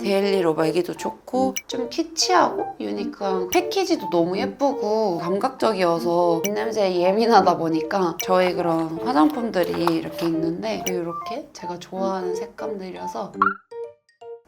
데일리로 매기도 좋고 좀 키치하고 유니크한 패키지도 너무 예쁘고 감각적이어서 입냄새에 예민하다 보니까 저희 그런 화장품들이 이렇게 있는데 이렇게 제가 좋아하는 색감들이어서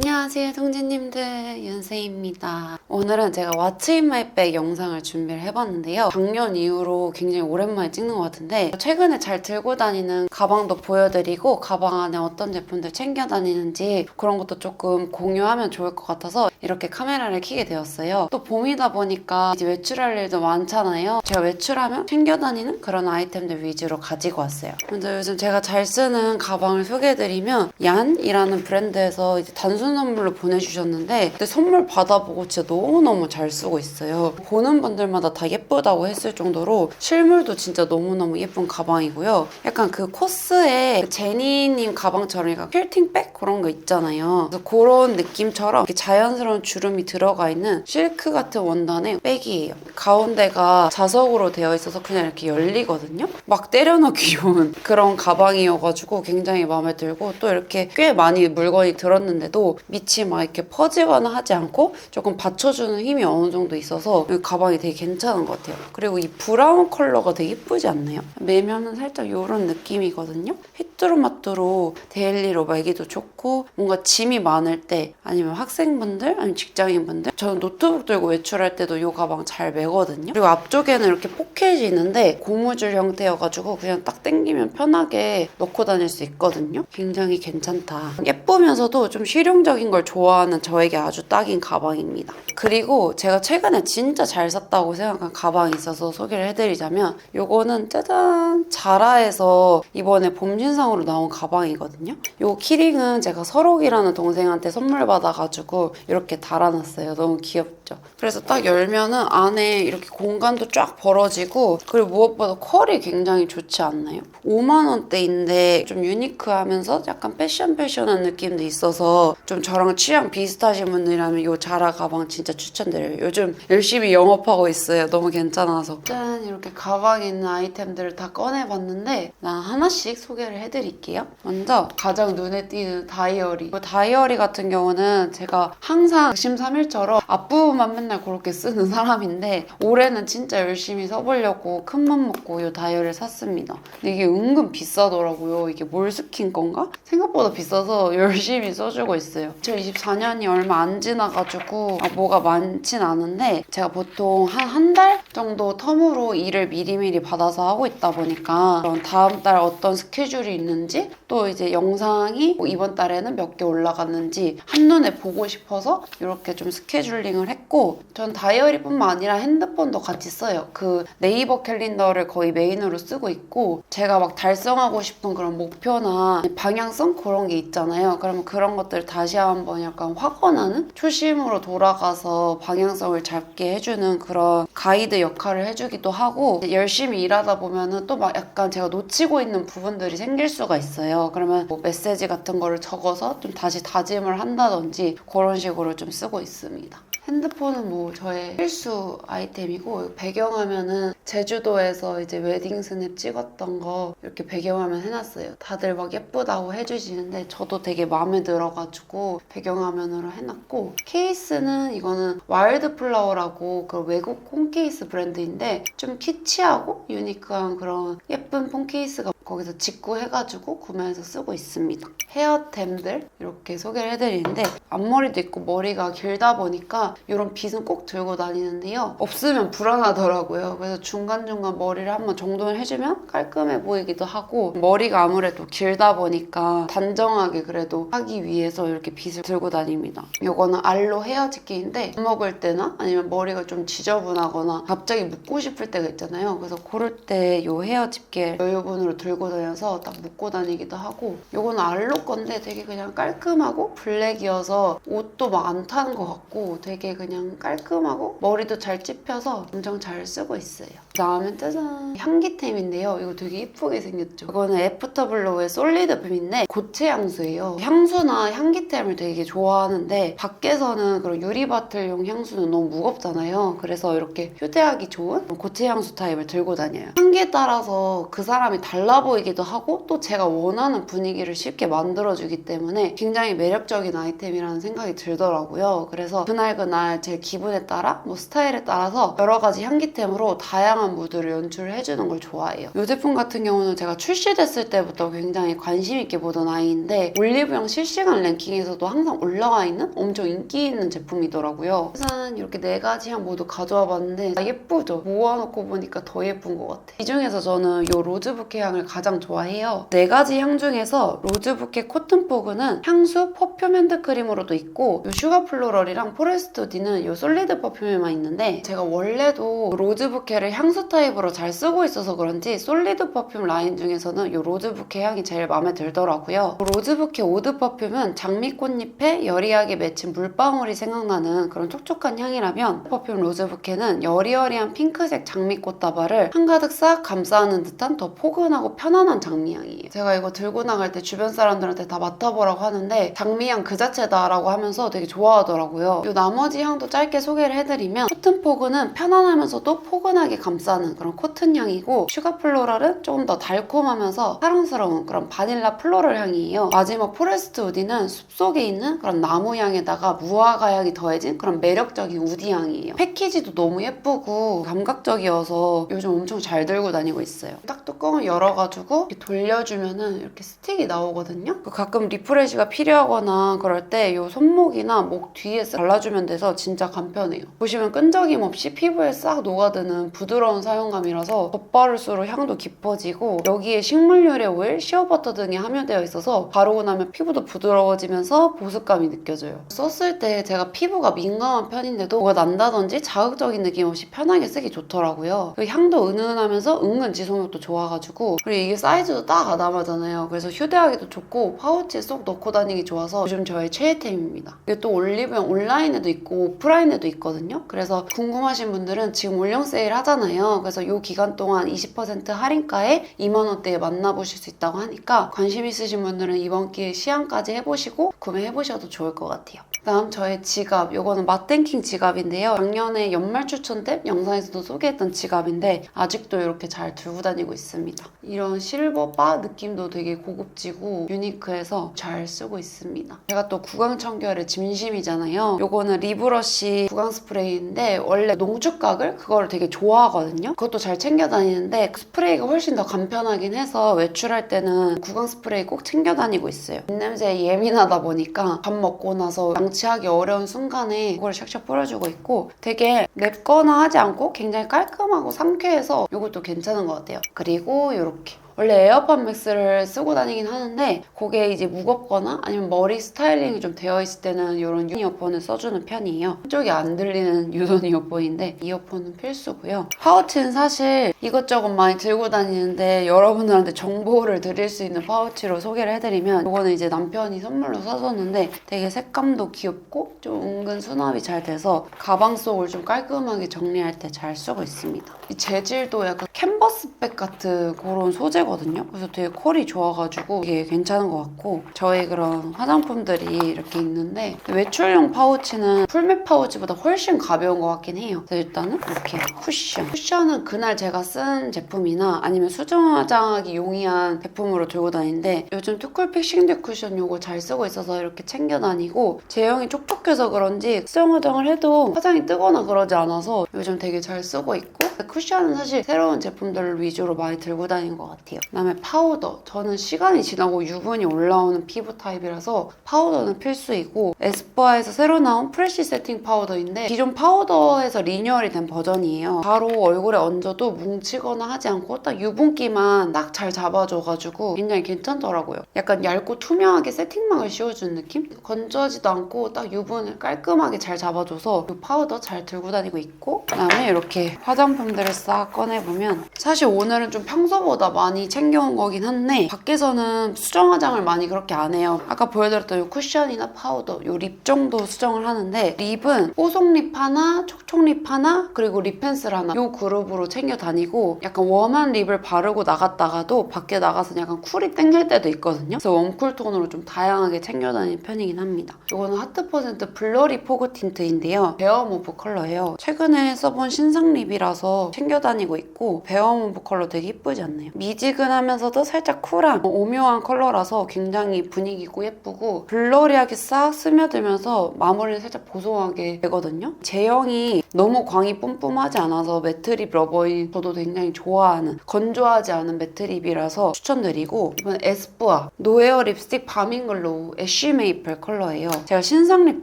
안녕하세요 동지님들. 윤세입니다. 오늘은 제가 왓츠 인 마이 백 영상을 준비를 해봤는데요. 작년 이후로 굉장히 오랜만에 찍는 것 같은데 최근에 잘 들고 다니는 가방도 보여드리고 가방 안에 어떤 제품들 챙겨 다니는지 그런 것도 조금 공유하면 좋을 것 같아서 이렇게 카메라를 켜게 되었어요. 또 봄이다 보니까 이제 외출할 일도 많잖아요. 제가 외출하면 챙겨 다니는 그런 아이템들 위주로 가지고 왔어요. 먼저 요즘 제가 잘 쓰는 가방을 소개해드리면 얀이라는 브랜드에서 이제 단순 선물로 보내주셨는데 근데 선물 받아보고 진짜 너무너무 잘 쓰고 있어요. 보는 분들마다 다 예쁘다고 했을 정도로 실물도 진짜 너무너무 예쁜 가방이고요. 약간 그 코스에 제니님 가방처럼 약간 퀼팅백 그런 거 있잖아요. 그래서 그런 느낌처럼 자연스러운 주름이 들어가 있는 실크 같은 원단의 백이에요. 가운데가 자석으로 되어 있어서 그냥 이렇게 열리거든요. 막 때려넣기 좋은 그런 가방이어가지고 굉장히 마음에 들고 또 이렇게 꽤 많이 물건이 들었는데도 밑이 막 이렇게 퍼지거나 하지 않고 조금 받쳐주는 힘이 어느 정도 있어서 이 가방이 되게 괜찮은 것 같아요. 그리고 이 브라운 컬러가 되게 예쁘지 않나요? 매면은 살짝 이런 느낌이거든요. 휘뚜루마뚜루 데일리로 매기도 좋고 뭔가 짐이 많을 때 아니면 학생분들 아니면 직장인분들 저는 노트북 들고 외출할 때도 이 가방 잘 매거든요. 그리고 앞쪽에는 이렇게 포켓이 있는데 고무줄 형태여가지고 그냥 딱 당기면 편하게 넣고 다닐 수 있거든요. 굉장히 괜찮다. 예쁘면서도 좀 실용 적인 걸 좋아하는 저에게 아주 딱인 가방입니다. 그리고 제가 최근에 진짜 잘 샀다고 생각한 가방이 있어서 소개를 해드리자면 요거는 짜잔 자라에서 이번에 봄 신상으로 나온 가방이거든요. 요 키링은 제가 서록이라는 동생한테 선물 받아가지고 이렇게 달아놨어요. 너무 귀엽죠? 그래서 딱 열면은 안에 이렇게 공간도 쫙 벌어지고 그리고 무엇보다 컬이 굉장히 좋지 않나요? 5만 원대인데 좀 유니크하면서 약간 패션 패션한 느낌도 있어서 좀 저랑 취향 비슷하신 분들이라면 이 자라 가방 진짜 추천드려요. 요즘 열심히 영업하고 있어요. 너무 괜찮아서. 짠 이렇게 가방에 있는 아이템들을 다 꺼내봤는데 난 하나씩 소개를 해드릴게요. 먼저 가장 눈에 띄는 다이어리. 이 다이어리 같은 경우는 제가 항상 심삼일처럼 앞부분 만 맨날 그렇게 쓰는 사람인데 올해는 진짜 열심히 써보려고 큰맘 먹고 이 다이어리를 샀습니다. 근데 이게 은근 비싸더라고요. 이게 몰스킨 건가? 생각보다 비싸서 열심히 써주고 있어요. 2024년이 얼마 안 지나가지고 아, 뭐가 많진 않은데 제가 보통 한 한 달 정도 텀으로 일을 미리미리 받아서 하고 있다 보니까 그런 다음 달 어떤 스케줄이 있는지 또 이제 영상이 뭐 이번 달에는 몇 개 올라갔는지 한눈에 보고 싶어서 이렇게 좀 스케줄링을 했고 전 다이어리뿐만 아니라 핸드폰도 같이 써요. 그 네이버 캘린더를 거의 메인으로 쓰고 있고 제가 막 달성하고 싶은 그런 목표나 방향성 그런 게 있잖아요. 그러면 그런 것들 다시 한번 약간 확언하는 초심으로 돌아가서 방향성을 잡게 해주는 그런 가이드 역할을 해주기도 하고 열심히 일하다 보면은 또 막 약간 제가 놓치고 있는 부분들이 생길 수가 있어요. 그러면 뭐 메시지 같은 거를 적어서 좀 다시 다짐을 한다든지 그런 식으로 좀 쓰고 있습니다. 핸드폰은 뭐 저의 필수 아이템이고 배경화면은 제주도에서 이제 웨딩 스냅 찍었던 거 이렇게 배경화면 해놨어요. 다들 막 예쁘다고 해주시는데 저도 되게 마음에 들어가지고 배경화면으로 해놨고 케이스는 이거는 와일드 플라워라고 그 외국 폰 케이스 브랜드인데 좀 키치하고 유니크한 그런 예쁜 폰 케이스가 거기서 직구해가지고 구매해서 쓰고 있습니다. 헤어템들 이렇게 소개를 해드리는데 앞머리도 있고 머리가 길다 보니까 이런 빗은 꼭 들고 다니는데요. 없으면 불안하더라고요. 그래서 중간중간 머리를 한번 정돈을 해주면 깔끔해 보이기도 하고 머리가 아무래도 길다 보니까 단정하게 그래도 하기 위해서 이렇게 빗을 들고 다닙니다. 이거는 알로 헤어집게인데 밥 먹을 때나 아니면 머리가 좀 지저분하거나 갑자기 묶고 싶을 때가 있잖아요. 그래서 그럴 때이 헤어집게 여유분으로 들고 다녀서 딱 묶고 다니기도 하고 이거는 알로 건데 되게 그냥 깔끔하고 블랙이어서 옷도 막 안 타는 것 같고 되게 그냥 깔끔하고 머리도 잘 찝혀서 엄청 잘 쓰고 있어요. 그다음에 짜잔 향기템인데요. 이거 되게 예쁘게 생겼죠. 이거는 애프터블로우의 솔리드품인데 고체 향수예요. 향수나 향기템을 되게 좋아하는데 밖에서는 그런 유리바틀용 향수는 너무 무겁잖아요. 그래서 이렇게 휴대하기 좋은 고체 향수 타입을 들고 다녀요. 향기에 따라서 그 사람이 달라 보이기도 하고 또 제가 원하는 분위기를 쉽게 만들어주기 때문에 굉장히 매력적인 아이템이라는 생각이 들더라고요. 그래서 그날그날 제 기분에 따라 뭐 스타일에 따라서 여러 가지 향기템으로 다양한 무드를 연출을 해주는 걸 좋아해요. 이 제품 같은 경우는 제가 출시됐을 때부터 굉장히 관심 있게 보던 아이인데 올리브영 실시간 랭킹에서도 항상 올라와 있는 엄청 인기 있는 제품이더라고요. 우선 이렇게 네 가지 향 모두 가져와 봤는데 아, 예쁘죠? 모아놓고 보니까 더 예쁜 것 같아. 이 중에서 저는 이 로즈 부케 향을 가장 좋아해요. 네 가지 향 중에서 로즈 부케 코튼 포그는 향수, 퍼퓸 핸드크림으로도 있고 이 슈가 플로럴이랑 포레스트 우디는 이 솔리드 퍼퓸에만 있는데 제가 원래도 로즈 부케를 향수 타입으로 잘 쓰고 있어서 그런지 솔리드 퍼퓸 라인 중에서는 이 로즈부케 향이 제일 마음에 들더라고요. 로즈부케 오드 퍼퓸은 장미꽃잎에 여리하게 맺힌 물방울이 생각나는 그런 촉촉한 향이라면 퍼퓸 로즈부케는 여리여리한 핑크색 장미꽃 다발을 한가득 싹 감싸는 듯한 더 포근하고 편안한 장미향이에요. 제가 이거 들고 나갈 때 주변 사람들한테 다 맡아보라고 하는데 장미향 그 자체다라고 하면서 되게 좋아하더라고요. 이 나머지 향도 짧게 소개를 해드리면 코튼 포그는 편안하면서도 포근하게 감싸 는 그런 코튼 향이고 슈가 플로럴은 조금 더 달콤하면서 사랑스러운 그런 바닐라 플로럴 향이에요. 마지막 포레스트 우디는 숲속에 있는 그런 나무 향에다가 무화과 향이 더해진 그런 매력적인 우디 향이에요. 패키지도 너무 예쁘고 감각적이어서 요즘 엄청 잘 들고 다니고 있어요. 딱 뚜껑을 열어가지고 이렇게 돌려주면은 이렇게 스틱이 나오거든요. 그 가끔 리프레시가 필요하거나 그럴 때 이 손목이나 목 뒤에 쓱 발라주면 돼서 진짜 간편해요. 보시면 끈적임 없이 피부에 싹 녹아드는 부드러운 사용감이라서 덧바를수록 향도 깊어지고 여기에 식물 유래 오일, 시어버터 등이 함유되어 있어서 바르고 나면 피부도 부드러워지면서 보습감이 느껴져요. 썼을 때 제가 피부가 민감한 편인데도 뭐가 난다든지 자극적인 느낌 없이 편하게 쓰기 좋더라고요. 그리고 향도 은은하면서 은근 지속력도 좋아가지고 그리고 이게 사이즈도 딱 아담하잖아요. 그래서 휴대하기도 좋고 파우치에 쏙 넣고 다니기 좋아서 요즘 저의 최애템입니다. 이게 또 올리브영 온라인에도 있고 오프라인에도 있거든요. 그래서 궁금하신 분들은 지금 올영 세일 하잖아요. 그래서 이 기간 동안 20% 할인가에 2만 원대에 만나보실 수 있다고 하니까 관심 있으신 분들은 이번 기회에 시향까지 해보시고 구매해보셔도 좋을 것 같아요. 다음 저의 지갑. 이거는 맛땡킹 지갑인데요. 작년에 연말 추천 때 영상에서도 소개했던 지갑인데 아직도 이렇게 잘 들고 다니고 있습니다. 이런 실버 바 느낌도 되게 고급지고 유니크해서 잘 쓰고 있습니다. 제가 또 구강청결의 진심이잖아요. 이거는 리브러쉬 구강 스프레이인데 원래 농축각을 그거를 되게 좋아하거든요. 그것도 잘 챙겨 다니는데 그 스프레이가 훨씬 더 간편하긴 해서 외출할 때는 구강 스프레이 꼭 챙겨 다니고 있어요. 입냄새에 예민하다 보니까 밥 먹고 나서 양치 하기 어려운 순간에 그걸 샥샥 뿌려주고 있고 되게 맵거나 하지 않고 굉장히 깔끔하고 상쾌해서 이것도 괜찮은 것 같아요. 그리고 이렇게 원래 에어팟 맥스를 쓰고 다니긴 하는데 그게 이제 무겁거나 아니면 머리 스타일링이 좀 되어 있을 때는 이런 이어폰을 써주는 편이에요. 한쪽이 안 들리는 유선 이어폰인데 이어폰은 필수고요. 파우치는 사실 이것저것 많이 들고 다니는데 여러분들한테 정보를 드릴 수 있는 파우치로 소개를 해드리면 이거는 이제 남편이 선물로 사줬는데 되게 색감도 귀엽고 좀 은근 수납이 잘 돼서 가방 속을 좀 깔끔하게 정리할 때 잘 쓰고 있습니다. 이 재질도 약간 캔버스백 같은 그런 소재 거든요. 그래서 되게 컬이 좋아가지고 이게 괜찮은 것 같고 저희 그런 화장품들이 이렇게 있는데 외출용 파우치는 풀맥 파우치보다 훨씬 가벼운 것 같긴 해요. 그래서 일단은 이렇게 쿠션. 쿠션은 그날 제가 쓴 제품이나 아니면 수정 화장하기 용이한 제품으로 들고 다니는데 요즘 투쿨 픽싱드 쿠션 요거 잘 쓰고 있어서 이렇게 챙겨 다니고 제형이 촉촉해서 그런지 수정 화장을 해도 화장이 뜨거나 그러지 않아서 요즘 되게 잘 쓰고 있고 쿠션은 사실 새로운 제품들 위주로 많이 들고 다니는 것 같아요. 그다음에 파우더. 저는 시간이 지나고 유분이 올라오는 피부 타입이라서 파우더는 필수이고 에스쁘아에서 새로 나온 프레쉬 세팅 파우더인데 기존 파우더에서 리뉴얼이 된 버전이에요. 바로 얼굴에 얹어도 뭉치거나 하지 않고 딱 유분기만 딱 잘 잡아줘가지고 굉장히 괜찮더라고요. 약간 얇고 투명하게 세팅막을 씌워주는 느낌? 건조하지도 않고 딱 유분을 깔끔하게 잘 잡아줘서 이 파우더 잘 들고 다니고 있고 그다음에 이렇게 화장품 제품들을 싹 꺼내보면 사실 오늘은 좀 평소보다 많이 챙겨온 거긴 한데 밖에서는 수정 화장을 많이 그렇게 안 해요. 아까 보여드렸던 이 쿠션이나 파우더, 이 립 정도 수정을 하는데 립은 뽀송립 하나, 촉촉립 하나, 그리고 립 펜슬 하나 이 그룹으로 챙겨 다니고 약간 웜한 립을 바르고 나갔다가도 밖에 나가서 약간 쿨이 땡길 때도 있거든요. 그래서 웜쿨 톤으로 좀 다양하게 챙겨 다니는 편이긴 합니다. 이거는 하트 퍼센트 블러리 포그 틴트인데요. 베어무브 컬러예요. 최근에 써본 신상 립이라서 챙겨 다니고 있고 베어무브 컬러 되게 예쁘지 않나요? 미지근하면서도 살짝 쿨한 오묘한 컬러라서 굉장히 분위기고 예쁘고 블러리하게 싹 스며들면서 마무리를 살짝 보송하게 되거든요. 제형이 너무 광이 뿜뿜하지 않아서 매트립 러버인 저도 굉장히 좋아하는 건조하지 않은 매트립이라서 추천드리고 이번 에스쁘아 노에어 립스틱 바밍글로우 애쉬 메이플 컬러예요. 제가 신상 립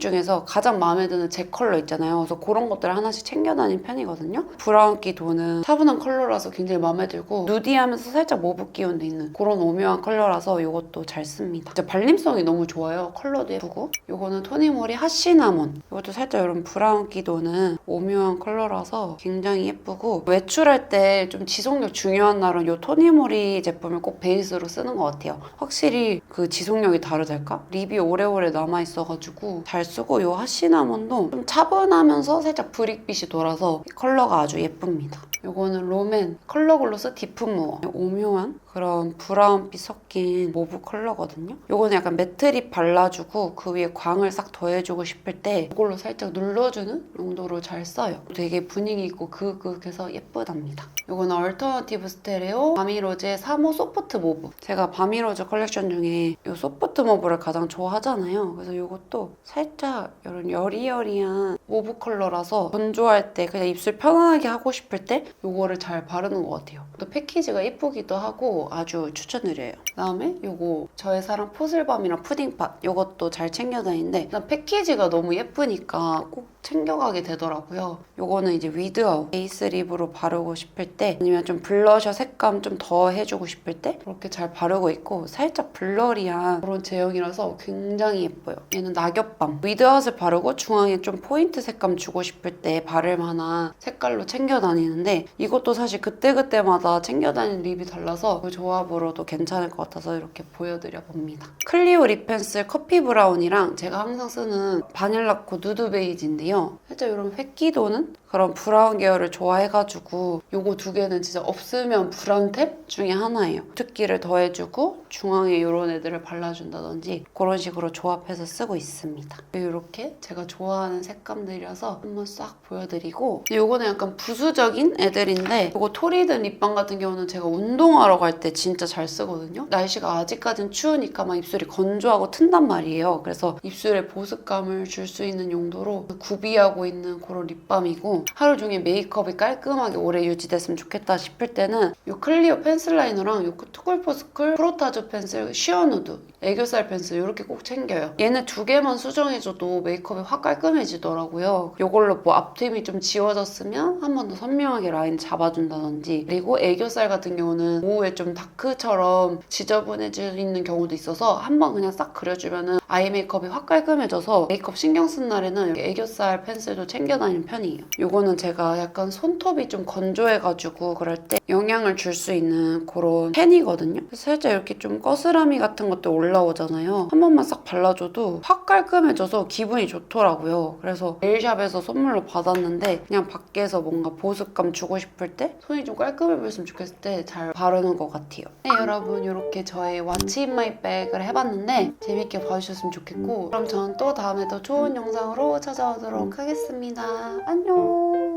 중에서 가장 마음에 드는 제 컬러 있잖아요. 그래서 그런 것들을 하나씩 챙겨 다니는 편이거든요. 브라운 기 도는 차분한 컬러라서 굉장히 마음에 들고 누디하면서 살짝 모브 기운도 있는 그런 오묘한 컬러라서 이것도 잘 씁니다. 진짜 발림성이 너무 좋아요. 컬러도 예쁘고 이거는 토니모리 핫시나몬 이것도 살짝 이런 브라운 기 도는 오묘한 컬러라서 굉장히 예쁘고 외출할 때 좀 지속력 중요한 날은 이 토니모리 제품을 꼭 베이스로 쓰는 것 같아요. 확실히 그 지속력이 다르달까? 립이 오래오래 남아있어가지고 잘 쓰고 이 핫시나몬도 좀 차분하면서 살짝 브릭빛이 돌아서 컬러가 아주 예쁩니다. 이거는 롬앤 컬러 글로스 디프 무어. 오묘한 그런 브라운빛 섞인 모브 컬러거든요. 이거는 약간 매트립 발라주고 그 위에 광을 싹 더해주고 싶을 때 이걸로 살짝 눌러주는 용도로 잘 써요. 되게 분위기 있고 그윽해서 예쁘답니다. 이거는 얼터너티브 스테레오 바미로즈의 3호 소프트 모브. 제가 바미로즈 컬렉션 중에 이 소프트 모브를 가장 좋아하잖아요. 그래서 이것도 살짝 이런 여리여리한 모브 컬러라서 건조할 때 그냥 입술 편안하게 하고 싶을 때 이거를 잘 바르는 것 같아요. 또 패키지가 예쁘기도 하고 아주 추천드려요. 그다음에 이거 저의 사랑 포슬밤이랑 푸딩팟 이것도 잘 챙겨 다니는데 패키지가 너무 예쁘니까 꼭 챙겨가게 되더라고요. 요거는 이제 위드아웃 베이스 립으로 바르고 싶을 때 아니면 좀 블러셔 색감 좀 더 해주고 싶을 때 그렇게 잘 바르고 있고 살짝 블러리한 그런 제형이라서 굉장히 예뻐요. 얘는 낙엽밤 위드아웃을 바르고 중앙에 좀 포인트 색감 주고 싶을 때 바를 만한 색깔로 챙겨 다니는데 이것도 사실 그때그때마다 챙겨 다니는 립이 달라서 그 조합으로도 괜찮을 것 같아서 이렇게 보여드려 봅니다. 클리오 립 펜슬 커피 브라운이랑 제가 항상 쓰는 바닐라코 누드 베이지인데요. 살짝 이런 획기도는 그런 브라운 계열을 좋아해가지고 요거 두 개는 진짜 없으면 브라운 탭 중에 하나예요. 특기를 더해주고 중앙에 이런 애들을 발라준다든지 그런 식으로 조합해서 쓰고 있습니다. 이렇게 제가 좋아하는 색감들이라서 한번 싹 보여드리고 요거는 약간 부수적인 애들인데 요거 토리든 립밤 같은 경우는 제가 운동하러 갈 때 진짜 잘 쓰거든요. 날씨가 아직까진 추우니까 막 입술이 건조하고 튼단 말이에요. 그래서 입술에 보습감을 줄 수 있는 용도로 구비하고 있는 그런 립밤이고 하루 종일 메이크업이 깔끔하게 오래 유지됐으면 좋겠다 싶을 때는 이 클리오 펜슬 라이너랑 이 투쿨포스쿨 프로타즈 펜슬 시어누드 애교살 펜슬 이렇게 꼭 챙겨요. 얘는 두 개만 수정해줘도 메이크업이 확 깔끔해지더라고요. 이걸로 뭐 앞트임이 좀 지워졌으면 한 번 더 선명하게 라인 잡아준다든지 그리고 애교살 같은 경우는 오후에 좀 다크처럼 지저분해져 있는 경우도 있어서 한 번 그냥 싹 그려주면은 아이 메이크업이 확 깔끔해져서 메이크업 신경 쓴 날에는 애교살 펜슬도 챙겨 다니는 편이에요. 요거는 제가 약간 손톱이 좀 건조해가지고 그럴 때 영향을 줄 수 있는 그런 펜이거든요. 그래서 살짝 이렇게 좀 거스라미 같은 것도 올라오잖아요. 한 번만 싹 발라줘도 확 깔끔해져서 기분이 좋더라고요. 그래서 네일샵에서 선물로 받았는데 그냥 밖에서 뭔가 보습감 주고 싶을 때 손이 좀 깔끔해 보였으면 좋겠을 때 잘 바르는 것 같아요. 네 여러분 이렇게 저의 왓츠 인 마이 백을 해봤는데 재밌게 봐주셨으면 좋겠고 그럼 저는 또 다음에 더 좋은 영상으로 찾아오 도록 하겠습니다. 안녕